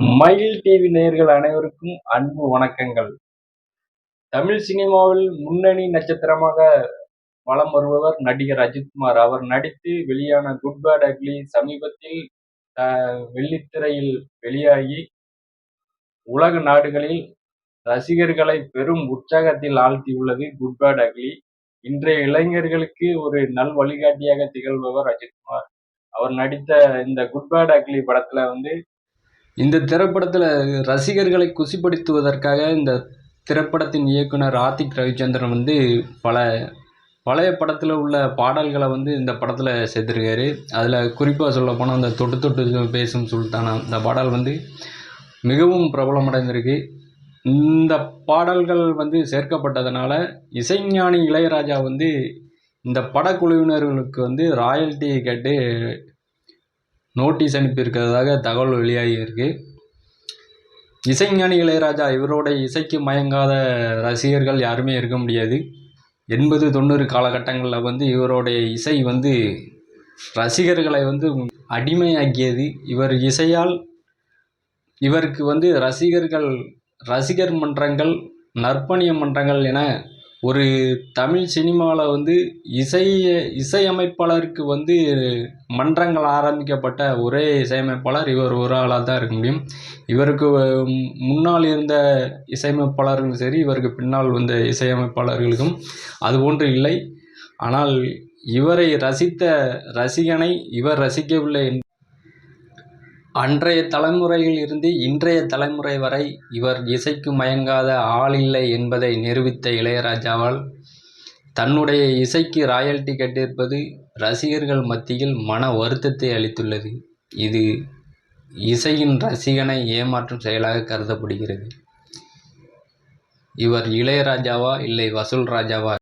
மயில் டிவி நேயர்கள் அனைவருக்கும் அன்பு வணக்கங்கள். தமிழ் சினிமாவில் முன்னணி நட்சத்திரமாக வலம் வருபவர் நடிகர் அஜித்குமார். அவர் நடித்து வெளியான குட் பேட் அக்லி சமீபத்தில் வெள்ளித்திரையில் வெளியாகி உலக நாடுகளில் ரசிகர்களை பெரும் உற்சாகத்தில் ஆழ்த்தியுள்ளது குட் பேட் அக்லி இன்றைய இளைஞர்களுக்கு ஒரு நல் வழிகாட்டியாக திகழ்பவர் அஜித்குமார். அவர் நடித்த இந்த குட் பேட் அக்லி படத்துல வந்து இந்த திரைப்படத்தில் ரசிகர்களை குசிப்படுத்துவதற்காக இந்த திரைப்படத்தின் இயக்குனர் ஆர்த்திக் ரவிச்சந்திரன் வந்து பல பழைய படத்தில் உள்ள பாடல்களை வந்து இந்த படத்தில் சேர்த்துருக்காரு அதில் குறிப்பாக சொல்ல போனால் அந்த தொட்டு தொட்டு பேசும் சுல்தானா இந்த பாடல் வந்து மிகவும் பிரபலமடைந்திருக்கு. இந்த பாடல்கள் வந்து சேர்க்கப்பட்டதுனால இசைஞானி இளையராஜா வந்து இந்த படக்குழுவினர்களுக்கு வந்து ராயல்ட்டி கேட்டு நோட்டீஸ் அனுப்பியிருக்கிறதாக தகவல் வெளியாகி இருக்கு இசைஞானி இளையராஜா இவரோட இசைக்கு மயங்காத ரசிகர்கள் யாருமே இருக்க முடியாது. எண்பது தொண்ணூறு காலகட்டங்களில் வந்து இவருடைய இசை வந்து ரசிகர்களை வந்து அடிமையாக்கியது. இவர் இசையால் இவருக்கு வந்து ரசிகர்கள் ரசிகர் மன்றங்கள் நற்பணிய மன்றங்கள் என ஒரு தமிழ் சினிமாவில் வந்து இசை இசையமைப்பாளருக்கு வந்து மன்றங்கள் ஆரம்பிக்கப்பட்ட ஒரே இசையமைப்பாளர் இவர் ஒரு ஆளாக தான் இருக்க முடியும். இவருக்கு முன்னால் இருந்த இசையமைப்பாளர்களும் சரி இவருக்கு பின்னால் வந்த இசையமைப்பாளர்களுக்கும் அதுபோன்று இல்லை. ஆனால் இவரை ரசித்த ரசிகனை இவர் ரசிக்கவில்லை அன்றைய தலைமுறையில் இருந்து இன்றைய தலைமுறை வரை இவர் இசைக்கு மயங்காத ஆள் இல்லை என்பதை நிரூபித்த இளையராஜாவால் தன்னுடைய இசைக்கு ராயல்டி கட்டியிருப்பது ரசிகர்கள் மத்தியில் மன வருத்தத்தை அளித்துள்ளது. இது இசையின் ரசிகனை ஏமாற்றும் செயலாக கருதப்படுகிறது. இவர் இளையராஜாவா இல்லை வசூல் ராஜாவா